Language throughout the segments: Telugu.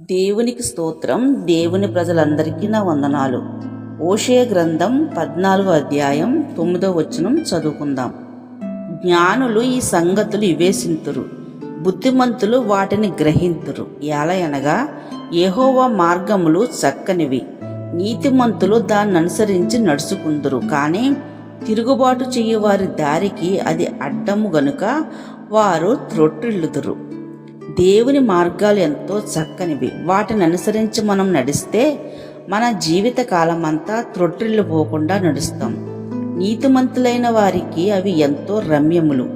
దేవునికి స్తోత్రం దేవుని ప్రజలందరికీ నా వందనాలు. ఓషే గ్రంథం పద్నాలుగో అధ్యాయం తొమ్మిదో వచనం చదువుకుందాం. జ్ఞానులు ఈ సంగతులు ఇవేసింతురు బుద్ధిమంతులు వాటిని గ్రహింతురు. ఎలయనగా యెహోవా మార్గములు చక్కనివి. నీతిమంతులు దాన్ని అనుసరించి నడుచుకుందురు. కానీ తిరుగుబాటు చేయవారి దారికి అది అడ్డము గనుక వారు త్రొట్టిల్లుదురు. దేవుని మార్గాలు ఎంతో చక్కనివి. వాటిని అనుసరించి మనం నడిస్తే మన జీవిత కాలమంతా త్రొట్టిల్లు పోకుండా నడుస్తాం. నీతిమంతులైన వారికి అవి ఎంతో రమ్యములు.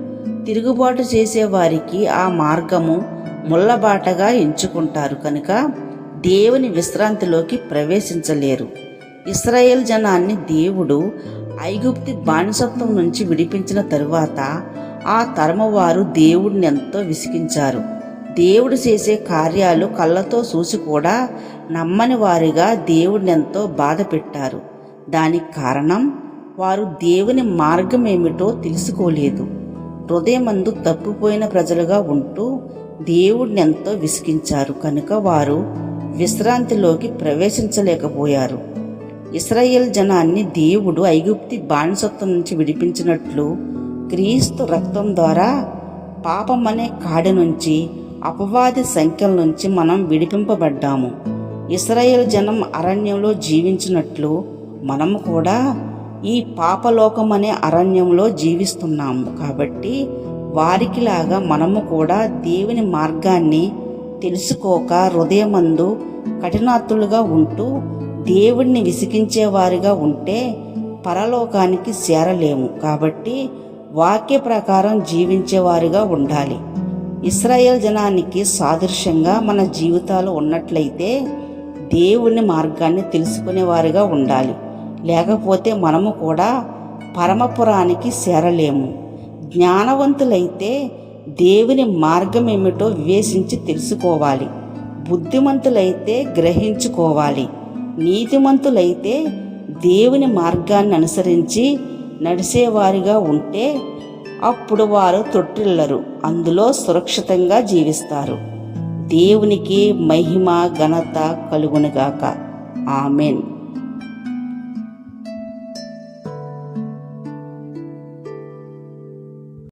తిరుగుబాటు చేసే వారికి ఆ మార్గము ముళ్ళబాటగా ఎంచుకుంటారు కనుక దేవుని విశ్రాంతిలోకి ప్రవేశించలేరు. ఇస్రాయేల్ జనాన్ని దేవుడు ఐగుప్తి బానిసత్వం నుంచి విడిపించిన తరువాత ఆ తరము వారు దేవుడిని ఎంతో విసిగించారు. దేవుడు చేసే కార్యాలు కళ్ళతో చూసి కూడా నమ్మని వారిగా దేవుడిని ఎంతో బాధ పెట్టారు. దానికి కారణం వారు దేవుని మార్గం ఏమిటో తెలుసుకోలేదు. హృదయమందు తప్పిపోయిన ప్రజలుగా ఉంటూ దేవుడిని ఎంతో విసిగించారు. కనుక వారు విశ్రాంతిలోకి ప్రవేశించలేకపోయారు. ఇస్రాయేల్ జనాన్ని దేవుడు ఐగుప్తి బానిసత్వం నుంచి విడిపించినట్లు క్రీస్తు రక్తం ద్వారా పాపం అనే కాడి నుంచి అపవాది సంఖ్యల నుంచి మనం విడిపింపబడ్డాము. ఇస్రాయేల్ జనం అరణ్యంలో జీవించినట్లు మనము కూడా ఈ పాపలోకం అనే అరణ్యంలో జీవిస్తున్నాము. కాబట్టి వారికిలాగా మనము కూడా దేవుని మార్గాన్ని తెలుసుకోక హృదయమందు కఠినాత్తులుగా ఉంటూ దేవుణ్ణి విసిగించేవారిగా ఉంటే పరలోకానికి చేరలేము. కాబట్టి వాక్య ప్రకారం జీవించేవారిగా ఉండాలి. ఇస్రాయేల్ జనానికి సాదృశ్యంగా మన జీవితాలు ఉన్నట్లయితే దేవుని మార్గాన్ని తెలుసుకునేవారుగా ఉండాలి. లేకపోతే మనము కూడా పరమపురానికి చేరలేము. జ్ఞానవంతులైతే దేవుని మార్గం ఏమిటో వివేచించి తెలుసుకోవాలి. బుద్ధిమంతులైతే గ్రహించుకోవాలి. నీతిమంతులైతే దేవుని మార్గాన్ని అనుసరించి నడిచేవారిగా ఉంటే అప్పుడు వారు తొట్టిల్లరు. అందులో సురక్షితంగా జీవిస్తారు. దేవునికి మహిమ ఘనత కలుగునుగాక. ఆమెన్.